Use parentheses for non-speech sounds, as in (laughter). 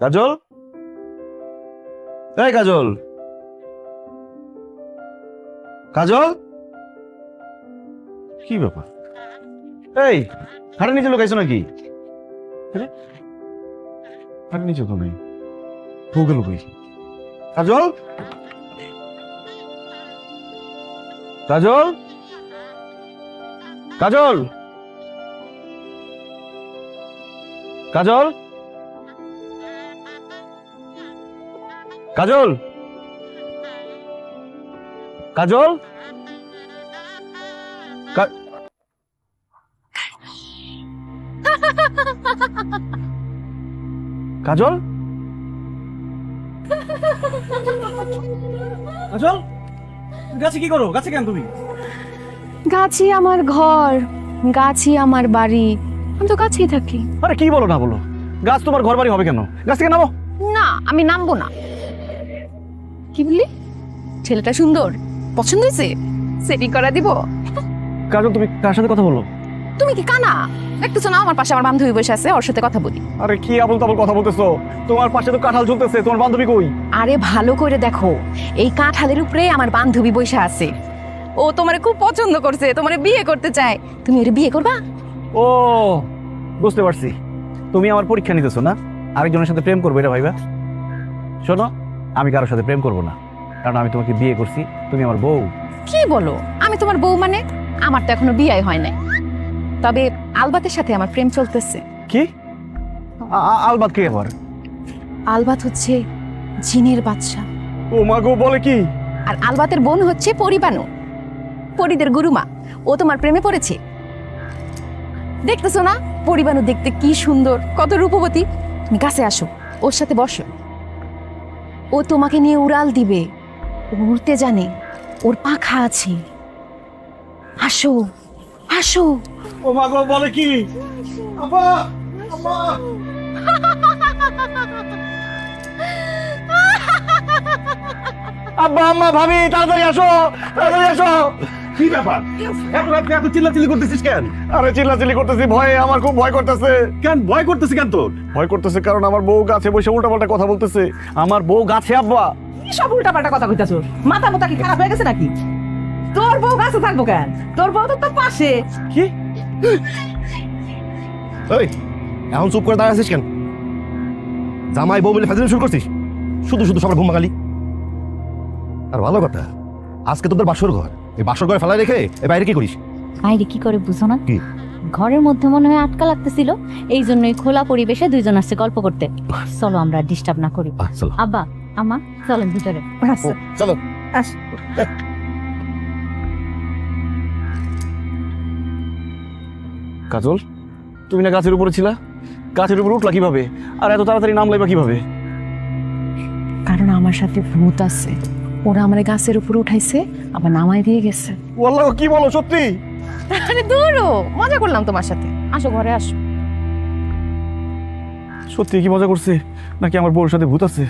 কাজল? এই কাজল। কাজল? কি ব্যাপার? এই খাটের নিচে লুকাইছো নাকি? খাটের নিচে তো নেই। বউ গেল কই কাজল? কাজল? কাজল? কাজল? কাজল? কাজল? কাজল? কাজল? গাছে কি করো? গাছে কেন তুমি? গাছই আমার ঘর গাছই আমার বাড়ি। আমি তো গাছেই থাকি। আরে কি বলো না বলো? গাছ তোমার ঘর বাড়ি হবে কেন? গাছ থেকে নামো। না আমি নামবো না। কি বললি? ছেলেটা সুন্দর। পছন্দ হয়েছে? সেটিং করা দিব? কাজল তুমি কার সাথে কথা বলো তুমি কি কানা? দেখতেছো না আমার পাশে আমার বান্ধবী বসে আছে ওর সাথে কথা বলি। আরে কি আবল তাবল কথা বলতেছো? তোমার পাশে তো কাঁঠাল ঝুলতেছে তোমার বান্ধবী কই? আরে ভালো করে দেখো এই কাঁঠালের উপরে আমার বান্ধবী বসে আছে। ও তোমারে খুব পছন্দ করছে তোমারে বিয়ে করতে চায়। তুমি ওর বিয়ে করবা? ও বুঝতে পারছি। তুমি আমার পরীক্ষা নিতেছো না? আরেকজনের সাথে প্রেম করবে এটা ভাইবা। শোনো আমি কারোর সাথে প্রেম করব না। কারণ আমি তোমাকে বিয়ে করছি তুমি আমার বউ। কি বলো? আমি তোমার বউ মানে? আমার তো এখনও বিয়ে হয় নাই। তবে আলবাতের সাথে আমার প্রেম চলতেছে। কি? আলবাত কে আবার? আলবাত হচ্ছে জিনের বাচ্চা। ও মা গো বলে কি? আর আলবাতের বোন হচ্ছে পরিবানু। পরিদের গুরুমা। ও তোমার প্রেমে পড়েছে। দেখতেছো না? পরিবানু দেখতে কি সুন্দর কত রূপবতী। তুমি কাছে আসো ওর সাথে বসো। ও তোমাকে নিয়ে উড়াল দিবে। ও উড়তে জানে ওর পাখা আছে। আসো আসো। ও মা গো বলে কি? আপা আপা। (laughs) আব্বা আম্মা ভাবি তাড়াতাড়ি আসো তাড়াতাড়ি আসো। কি ব্যাপার? এত রাত্রে এত চিল্লাচিল্লি করতেছিস কেন? আরে চিল্লাচিল্লি করতেছি ভয়ে আমার খুব ভয় করতেছে। কেন ভয় করতেছিস কেন তোর? ভয় করতেছে কারণ আমার বউ গাছে বসে উল্টাপাল্টা কথা বলতেছে। আমার বউ গাছে আব্বা। কি সব উল্টাপাল্টা কথা কইতাছ? মাথা মোতা কি খারাপ হয়ে গেছে নাকি? তোর বউ কাছে থাকব কেন? তোর বউ তো তোর পাশে। কি? ওই এখন চুপ করে দাঁড়াছিস কেন? জামাই বউ বলে ফাজিল শুরু করছিস? শুধু শুধু সবার ঘুম ভাঙালি। আর ভালো কথা আজকে তোদের বাসর ঘর। এই বাসর ঘরে ফেলা রেখে এ বাইরে কি করিস? বাইরে কি করে বুঝো না? কি? ঘরের মধ্যে মনে হয় আটকা লাগতেছিল এই জন্যই খোলা পরিবেশে দুইজন আসছে গল্প করতে। চলো আমরা ডিস্টার্ব না করি। আব্বা আমা চলেন ভিতরে। চলো। আস। কাজল তুমি না গাছের উপরে ছিলা? গাছের উপরে উঠলা কীভাবে? আর এত তাড়াতাড়ি নামলাই বা কীভাবে? কারণ আমার সাথে ভূত আছে। ওরা আমার গাছের উপর উঠাইছে আবার নামাই দিয়ে গেছে। ওয়াল্লাহ কি বলো সত্যি? আরে দূরও মজা করলাম তোমার সাথে। আসো ঘরে আসো। সত্যি কি মজা করছে? নাকি আমার বউর সাথে ভূত আছে?